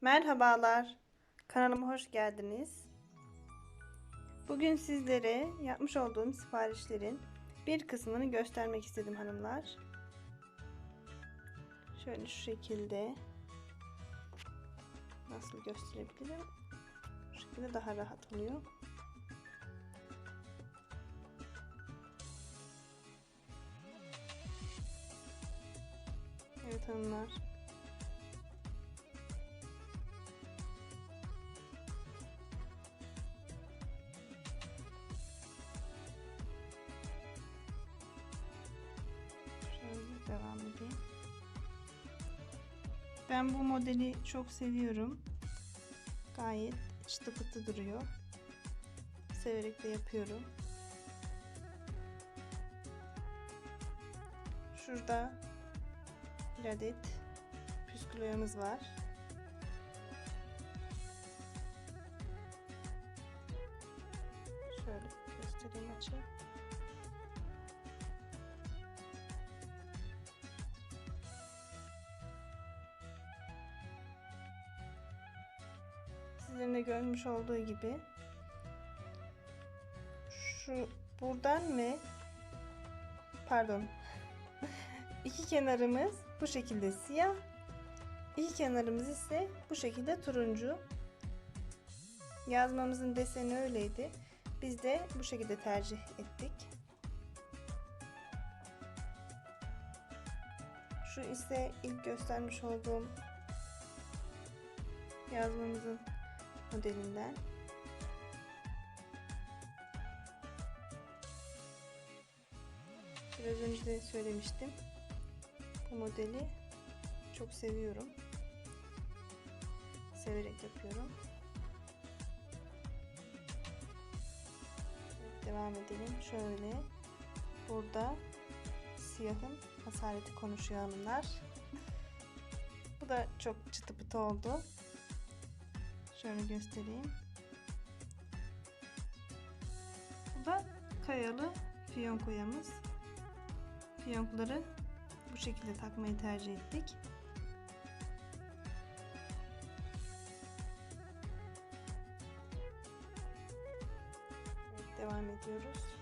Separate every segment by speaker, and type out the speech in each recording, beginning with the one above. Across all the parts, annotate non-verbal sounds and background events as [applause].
Speaker 1: Merhabalar. Kanalıma hoş geldiniz. Bugün sizlere yapmış olduğum siparişlerin bir kısmını göstermek istedim hanımlar. Şöyle şu şekilde nasıl gösterebilirim? Şu şekilde daha rahat oluyor. Evet hanımlar. Şöyle devam edeyim. Ben bu modeli çok seviyorum. Gayet çıtı pıtı duruyor. Severek de yapıyorum. Şurada bir adet püsküllerimiz var. Şöyle göstereyim açayım. Sizlerin de görmüş olduğu gibi. Şu buradan ve pardon. [laughs] İki kenarımız bu şekilde siyah. İki kenarımız ise bu şekilde turuncu. Yazmamızın deseni öyleydi. Biz de bu şekilde tercih ettik. Şu ise ilk göstermiş olduğum yazmamızın modelinden. Biraz önce de söylemiştim. Bu modeli çok seviyorum. Severek yapıyorum. Devam edelim. Şöyle burada siyahın hasareti konuşuyor hanımlar. Bu da çok çıtı pıtı oldu. Şöyle göstereyim. Bu da kayalı fiyonkoyamız. Fiyonkları bu şekilde takmayı tercih ettik. Evet, devam ediyoruz.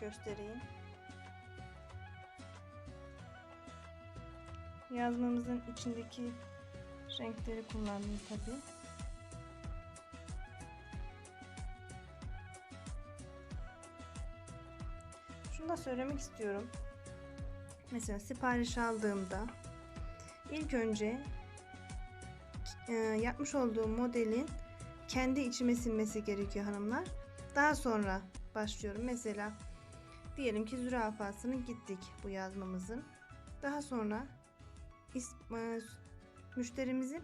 Speaker 1: Göstereyim. Yazmamızın içindeki renkleri kullandım tabi. Şunu da söylemek istiyorum. Mesela sipariş aldığımda ilk önce e, yapmış olduğum modelin kendi içime sinmesi gerekiyor hanımlar. Daha sonra başlıyorum. Mesela diyelim ki zürafasını gittik bu yazmamızın. Daha sonra is- e, müşterimizin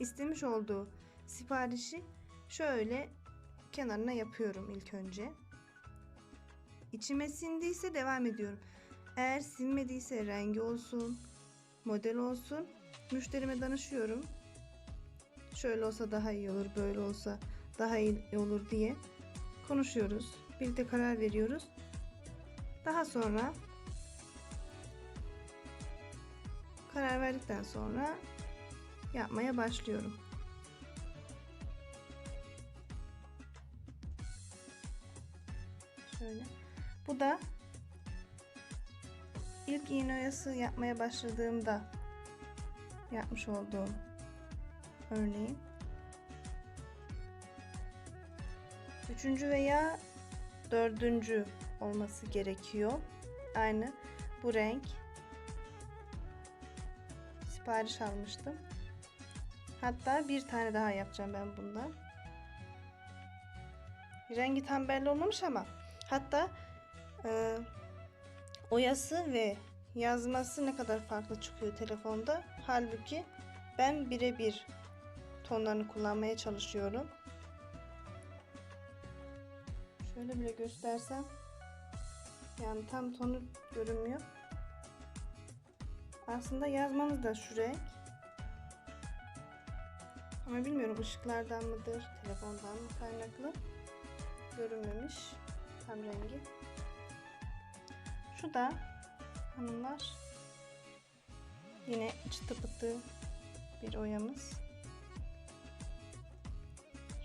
Speaker 1: istemiş olduğu siparişi şöyle kenarına yapıyorum ilk önce. İçime sindiyse devam ediyorum. Eğer sinmediyse rengi olsun, model olsun müşterime danışıyorum. Şöyle olsa daha iyi olur, böyle olsa daha iyi olur diye konuşuyoruz. Birlikte karar veriyoruz. Daha sonra karar verdikten sonra yapmaya başlıyorum. Şöyle. Bu da ilk iğne oyası yapmaya başladığımda yapmış olduğum örneğin. Üçüncü veya dördüncü olması gerekiyor. Aynı bu renk. Sipariş almıştım. Hatta bir tane daha yapacağım ben bundan. Rengi tam belli olmamış ama hatta e, oyası ve yazması ne kadar farklı çıkıyor telefonda. Halbuki ben birebir tonlarını kullanmaya çalışıyorum. Şöyle bile göstersem yani tam tonu görünmüyor. Aslında yazmamız da şu renk. Ama bilmiyorum ışıklardan mıdır, telefondan mı kaynaklı. Görünmemiş tam rengi. Şu da hanımlar yine çıtı pıtı bir oyamız.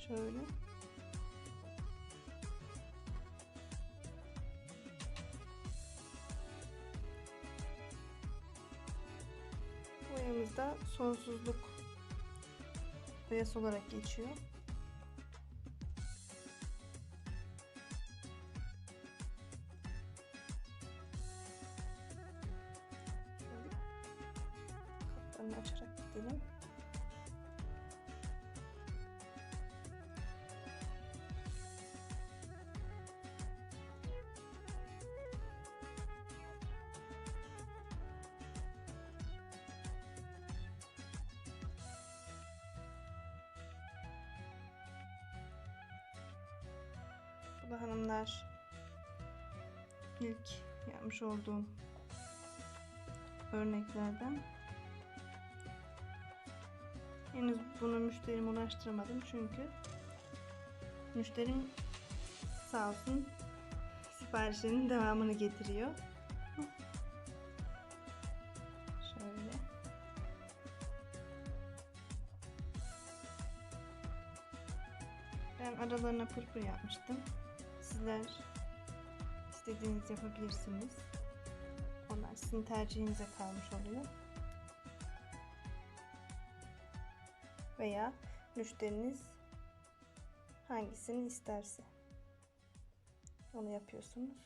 Speaker 1: Şöyle. Da sonsuzluk boyası olarak geçiyor. Kaplarını açarak gidelim. Bu hanımlar ilk yapmış olduğum örneklerden. Henüz bunu müşterime ulaştıramadım çünkü müşterim sağ olsun siparişlerinin devamını getiriyor. Şöyle. Ben aralarına pırpır yapmıştım. Sizler istediğiniz yapabilirsiniz. Onlar sizin tercihinize kalmış oluyor. Veya müşteriniz hangisini isterse onu yapıyorsunuz.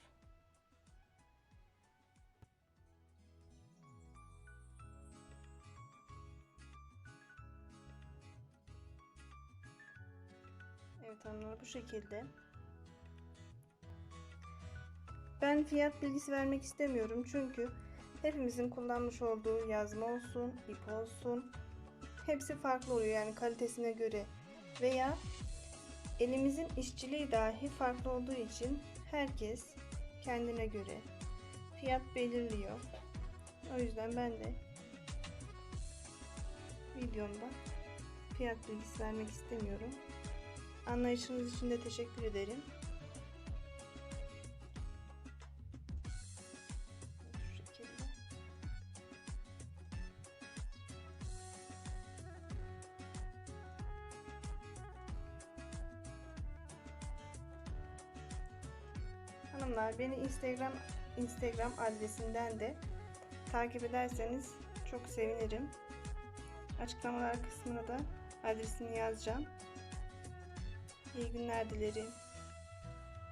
Speaker 1: Evet hanımlar bu şekilde. Ben fiyat bilgisi vermek istemiyorum çünkü hepimizin kullanmış olduğu yazma olsun, ip olsun hepsi farklı oluyor yani kalitesine göre veya elimizin işçiliği dahi farklı olduğu için herkes kendine göre fiyat belirliyor. O yüzden ben de videomda fiyat bilgisi vermek istemiyorum. Anlayışınız için de teşekkür ederim. Hanımlar beni Instagram Instagram adresinden de takip ederseniz çok sevinirim. Açıklamalar kısmına da adresini yazacağım. İyi günler dilerim.